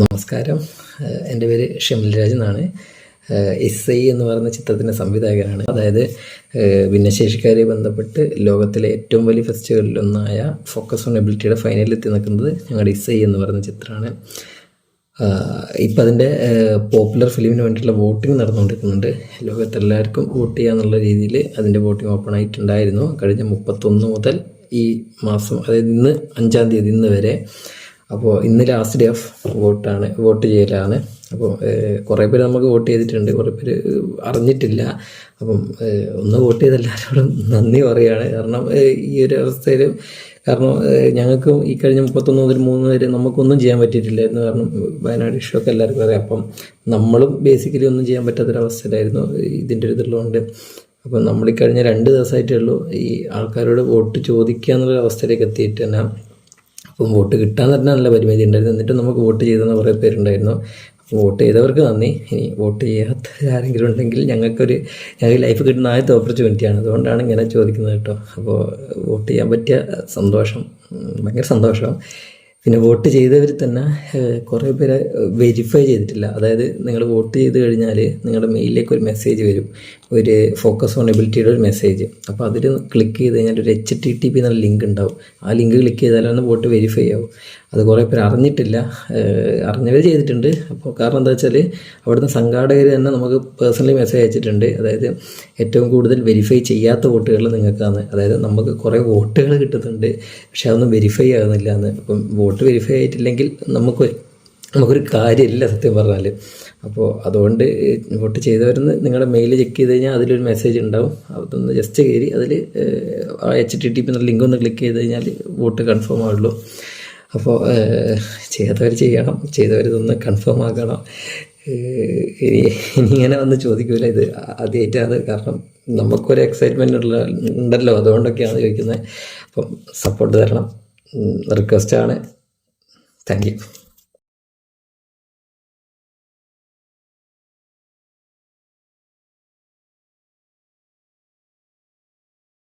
നമസ്കാരം. എന്റെ പേര് ഷെമിൽ രാജ് എന്നാണ്. എസ് ഐ എന്ന് പറയുന്ന ചിത്രത്തിന്റെ സംവിധായകനാണ്. അതായത് ഭിന്നശേഷിക്കാരെ ബന്ധപ്പെട്ട് ലോകത്തിലെ ഏറ്റവും വലിയ ഫെസ്റ്റിവലിലൊന്നായ ഫോക്കസ് ഓൺ എബിലിറ്റിയുടെ ഫൈനലിൽ എത്തി നിൽക്കുന്നത് ഞങ്ങളുടെ എസ് ഐ എന്ന് പറയുന്ന ചിത്രമാണ്. ഇപ്പം അതിന്റെ പോപ്പുലർ ഫിലിമിന് വേണ്ടിയിട്ടുള്ള വോട്ടിംഗ് നടന്നുകൊണ്ടിരിക്കുന്നുണ്ട്. ലോകത്തെല്ലാവർക്കും വോട്ട് ചെയ്യാന്നുള്ള രീതിയിൽ അതിന്റെ വോട്ടിംഗ് ഓപ്പൺ ആയിട്ടുണ്ടായിരുന്നു. കഴിഞ്ഞ മുപ്പത്തൊന്ന് മുതൽ ഈ മാസം അതായത് ഇന്ന് അഞ്ചാം തീയതി ഇന്ന് വരെ അപ്പോൾ ഇന്ന് ലാസ്റ്റ് ഡേ ഓഫ് വോട്ടാണ് വോട്ട് ചെയ്യലാണ്. അപ്പോൾ കുറേ പേര് നമുക്ക് വോട്ട് ചെയ്തിട്ടുണ്ട്. കുറേ പേര് അറിഞ്ഞിട്ടില്ല. അപ്പം ഒന്ന് വോട്ട് ചെയ്ത എല്ലാവരോടും നന്ദി പറയുകയാണ് കാരണം ഈ ഒരു അവസ്ഥയിൽ കാരണം ഞങ്ങൾക്കും ഈ കഴിഞ്ഞ മുപ്പത്തൊന്ന് മുതൽ മൂന്ന് വരെ നമുക്കൊന്നും ചെയ്യാൻ പറ്റിയിട്ടില്ലായിരുന്നു. കാരണം വയനാട് ഇഷ്യൂ ഒക്കെ എല്ലാവർക്കും അറിയാം. അപ്പം നമ്മളും ബേസിക്കലി ഒന്നും ചെയ്യാൻ പറ്റാത്തൊരവസ്ഥയിലായിരുന്നു ഇതിന്റെ ഒരു ഇതുള്ളതുകൊണ്ട്. അപ്പം നമ്മൾ ഈ കഴിഞ്ഞ രണ്ട് ദിവസമായിട്ടേ ഉള്ളൂ ഈ ആൾക്കാരോട് വോട്ട് ചോദിക്കുക എന്നുള്ള അവസ്ഥയിലേക്ക് എത്തിയിട്ട് തന്നെ അപ്പം വോട്ട് കിട്ടാൻ തന്നെ നല്ല പരിമിതി. ഉണ്ടായിരുന്നു. എന്നിട്ടും നമുക്ക് വോട്ട് ചെയ്തെന്ന് കുറേ പേരുണ്ടായിരുന്നു. വോട്ട് ചെയ്തവർക്ക് നന്ദി. ഇനി വോട്ട് ചെയ്യാത്ത ആരെങ്കിലും ഉണ്ടെങ്കിൽ ഞങ്ങൾക്കൊരു ഞങ്ങൾക്ക് ലൈഫ് കിട്ടുന്ന ആദ്യത്തെ ഓപ്പർച്യൂണിറ്റിയാണ് അതുകൊണ്ടാണ് ഇങ്ങനെ ചോദിക്കുന്നത് കേട്ടോ. അപ്പോൾ വോട്ട് ചെയ്യാൻ പറ്റിയ സന്തോഷം ഭയങ്കര സന്തോഷം. പിന്നെ വോട്ട് ചെയ്തവർ തന്നെ കുറേ പേരെ വെരിഫൈ ചെയ്തിട്ടില്ല. അതായത് നിങ്ങൾ വോട്ട് ചെയ്ത് കഴിഞ്ഞാൽ നിങ്ങളുടെ മെയിലിലേക്ക് ഒരു മെസ്സേജ് വരും. ഒരു ഫോക്കസ് ഓൺ എബിലിറ്റിയുടെ ഒരു മെസ്സേജ് അപ്പോൾ അതിൽ ക്ലിക്ക് ചെയ്ത് കഴിഞ്ഞാൽ ഒരു എച്ച് ടി ടി പി എന്നുള്ള ലിങ്ക് ഉണ്ടാവും. ആ ലിങ്ക് ക്ലിക്ക് ചെയ്താലാണ് വോട്ട് വെരിഫൈ ആവും. അത് കുറേ പേര് അറിഞ്ഞിട്ടില്ല. അറിഞ്ഞവർ ചെയ്തിട്ടുണ്ട്. അപ്പോൾ കാരണം എന്താ വെച്ചാൽ അവിടുന്ന് സംഘാടകർ തന്നെ നമുക്ക് പേഴ്സണലി മെസ്സേജ് അയച്ചിട്ടുണ്ട്. അതായത് ഏറ്റവും കൂടുതൽ വെരിഫൈ ചെയ്യാത്ത വോട്ടുകൾ നിങ്ങൾക്കാണ്. അതായത് നമുക്ക് കുറേ വോട്ടുകൾ കിട്ടുന്നുണ്ട്. പക്ഷെ അതൊന്നും വെരിഫൈ ആകുന്നില്ല എന്ന്. അപ്പം വോട്ട് വെരിഫൈ ആയിട്ടില്ലെങ്കിൽ നമുക്ക് നമുക്കൊരു കാര്യമില്ല സത്യം പറഞ്ഞാൽ അപ്പോൾ അതുകൊണ്ട് വോട്ട് ചെയ്തവരെന്ന് നിങ്ങളുടെ മെയിൽ ചെക്ക് ചെയ്ത് കഴിഞ്ഞാൽ അതിലൊരു മെസ്സേജ് ഉണ്ടാവും. അതൊന്ന് ജസ്റ്റ് കയറി അതിൽ എച്ച് ടി ടി പി എന്ന ലിങ്ക് ഒന്ന് ക്ലിക്ക് ചെയ്ത് കഴിഞ്ഞാൽ വോട്ട് കൺഫേം ആവുള്ളൂ. അപ്പോൾ ചെയ്യാത്തവർ ചെയ്യണം. ചെയ്തവരിതൊന്ന് കൺഫേം ആക്കണം. ഇനി ഇങ്ങനെ വന്ന് ചോദിക്കൂല ഇത്. ആദ്യമായിട്ടാണ് കാരണം നമുക്കൊരു എക്സൈറ്റ്മെന്റ് ഉള്ള ഉണ്ടല്ലോ. അതുകൊണ്ടൊക്കെയാണ് ചോദിക്കുന്നത് അപ്പം സപ്പോർട്ട് തരണം. റിക്വസ്റ്റാണ് Thank you.